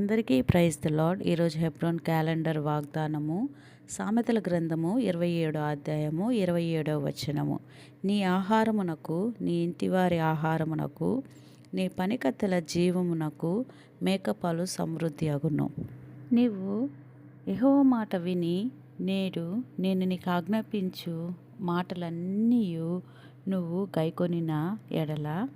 అందరికీ praise the lord ఈరోజు Hebron calendar వాగ్దానము సామెతల గ్రంథము ఇరవై ఏడో అధ్యాయము ఇరవై ఏడో వచనము. నీ ఆహారమునకు నీ ఇంటివారి ఆహారమునకు నీ పనికత్తెల జీవమునకు మేకపాలు సమృద్ధి అగును నీవు ఎహో మాట విని నేడు నేను నీకు ఆజ్ఞాపించు మాటలన్నీ నువ్వు గైకొనిన ఎడల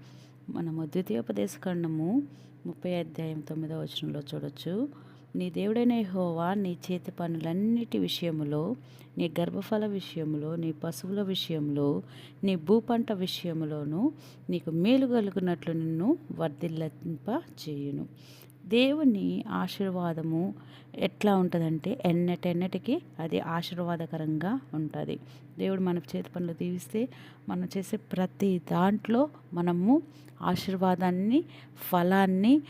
మనము ద్వితీయోపదేశఖండము ముప్పై అధ్యాయం తొమ్మిదో వచనంలో చూడొచ్చు. నీ దేవుడైన హోవా నీ చేతి పనులన్నిటి విషయములో నీ గర్భఫల విషయంలో నీ పశువుల విషయంలో నీ భూపంట విషయంలోనూ నీకు మేలు కలుగునట్లు నిన్ను వర్ధిల్లింప చేయును దేవుని ఆశీర్వాదము ఎట్లా ఉంటుందంటే ఎన్నటెన్నటికి అది ఆశీర్వాదకరంగా ఉంటుంది. దేవుడు మన చేతి పనులు దీవిస్తే మనం చేసే ప్రతి దాంట్లో మనము ఆశీర్వాదాన్ని ఫలాన్ని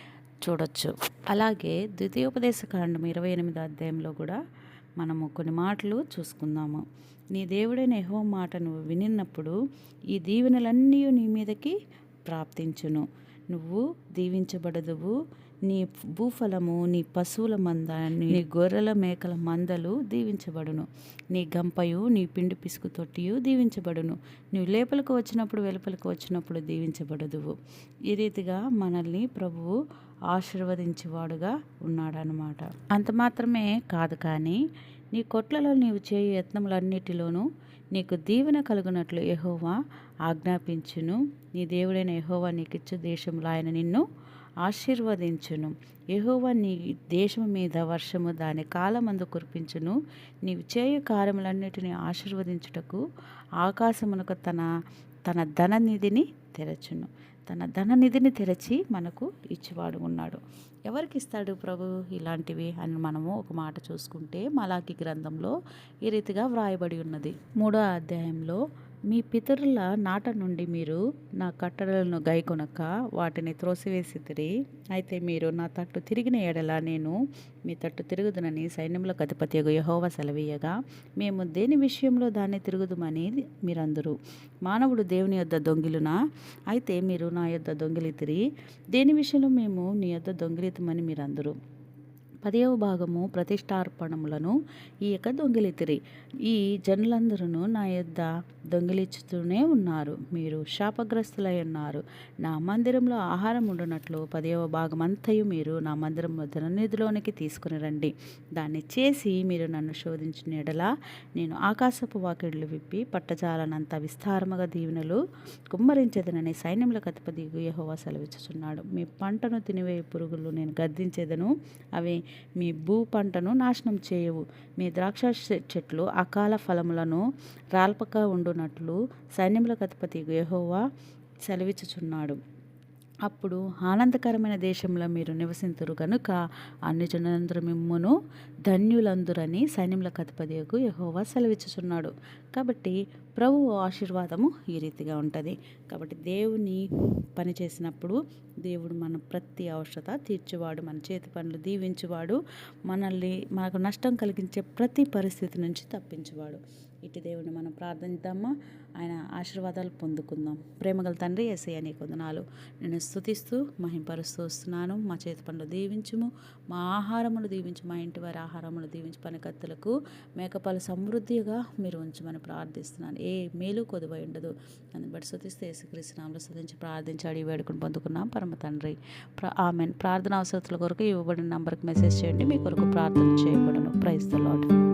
చూడొచ్చు. అలాగే ద్వితీయోపదేశ కాండం ఇరవై ఎనిమిది అధ్యాయంలో కూడా మనము కొన్ని మాటలు చూసుకుందాము. నీ దేవుడైన యహో మాట నువ్వు వినినప్పుడు ఈ దీవెనలన్నీ నీ మీదకి ప్రాప్తించును. నువ్వు దీవించబడదువు. నీ భూఫలము నీ పశువుల మంద నీ గొర్రెల మేకల మందలు దీవించబడును. నీ గంపయు నీ పిండి పిసుకు తొట్టియు దీవించబడును. నువ్వు లేపలకు వచ్చినప్పుడు వెలుపలకు వచ్చినప్పుడు దీవించబడదువు. ఈ రీతిగా మనల్ని ప్రభువు ఆశీర్వదించేవాడుగా ఉన్నాడనమాట అంత మాత్రమే కాదు కానీ నీ కొట్లలో నీవు చేయు యత్నములన్నిటిలోనూ నీకు దీవెన కలుగునట్లు యహోవా ఆజ్ఞాపించును. నీ దేవుడైన యహోవా నీకిచ్చు దేశంలో ఆయన నిన్ను ఆశీర్వదించును. యహోవా నీ దేశం మీద వర్షము దాని కాలమందు కురిపించును. నీవు చేయు కార్యములన్నిటిని ఆశీర్వదించుటకు ఆకాశమునకు తన తన ధననిధిని తెరచును. తన ధననిధిని తెరచి మనకు ఇచ్చివాడు ఉన్నాడు. ఎవరికి ఇస్తాడు ప్రభు ఇలాంటివి అని మనము ఒక మాట చూసుకుంటే మలాకి గ్రంథంలో ఈ రీతిగా వ్రాయబడి ఉన్నది. మూడో అధ్యాయంలో మీ పితరుల నాట నుండి మీరు నా కట్టడలను గైకొనక వాటిని త్రోసివేసి తిరిగి అయితే మీరు నా తట్టు తిరిగిన ఎడల నేను మీ తట్టు తిరుగుదునని సైన్యములకు అధిపతి యహోవ సెలవీయగా మేము దేని విషయంలో దాన్ని తిరుగుదుమని మీరందరూ. మానవుడు దేవుని యొద్ద దొంగిలునా? అయితే మీరు నా యొద్ద దొంగిలితిరి దేని విషయంలో మేము నీ యొద్ద దొంగిలితమని మీరందరూ. పదవ భాగము ప్రతిష్టార్పణములను ఈ యొక్క దొంగిలితిరి. ఈ జనులందరూ నా యొద్ద దొంగిలిచ్చుతూనే ఉన్నారు. మీరు శాపగ్రస్తులై ఉన్నారు. నా మందిరంలో ఆహారం ఉండునట్లు పదవ భాగం అంతయు మీరు నా మందిరం ధననిధిలోనికి తీసుకుని రండి. దాన్ని చేసి మీరు నన్ను శోధించిన ఎడలా నేను ఆకాశపు వాకిళ్ళు విప్పి పట్టజాలనంత విస్తారముగా దీవెనలు కుమ్మరించేదనని సైన్యములకు అధిపతి యహోవా సెలవిచ్చుచున్నాడు. మీ పంటను తినివే పురుగులు నేను గద్దించేదను. అవి మీ భూ పంటను నాశనం చేయవు. మీ ద్రాక్ష చెట్లు అకాల ఫలములను రాల్పక ఉండునట్లు సైన్యములకు అధిపతి యెహోవా సెలవిచ్చుచున్నాడు. అప్పుడు ఆనందకరమైన దేశంలో మీరు నివసింతురు కనుక అన్ని జనులందరూ మిమ్మును ధన్యులందురని సైన్యములకు కథపదియకు యహోవా సెలవిచ్చుచున్నాడు. కాబట్టి ప్రభు ఆశీర్వాదము ఈ రీతిగా ఉంటుంది. కాబట్టి దేవుని పని చేసినప్పుడు దేవుడు మన ప్రతి అవసరత తీర్చేవాడు మన చేతి పనులు దీవించేవాడు మనల్ని మనకు నష్టం కలిగించే ప్రతి పరిస్థితి నుంచి తప్పించేవాడు. ఇటు దేవుని మనం ప్రార్థిద్దామా? ఆయన ఆశీర్వాదాలు పొందుకుందాం. ప్రేమగల తండ్రి ఎస్ఐ అనే కొందనాలు నేను స్థుతిస్తూ మహింపరుస్తూ వస్తున్నాను. మా చేతి పనులు దీవించుము. మా ఆహారములు దీవించు మా ఇంటి వారి ఆహారములు దీవించి పనికత్తులకు మేకపాలు సమృద్ధిగా మీరు ఉంచమని ప్రార్థిస్తున్నాను. ఏ మేలు కొదువై ఉండదు. అందుని బట్టి స్థుతిస్తే యేసుక్రీస్తునామలు స్థుతించి ప్రార్థించాడు ఈ వేడుకను పొందుకున్నాం. పరమ తండ్రి ఆమె ప్రార్థన అవసరతల కొరకు ఇవ్వబడిన నంబర్కి మెసేజ్ చేయండి. మీ కొరకు ప్రార్థన చేయబడను. Praise the lord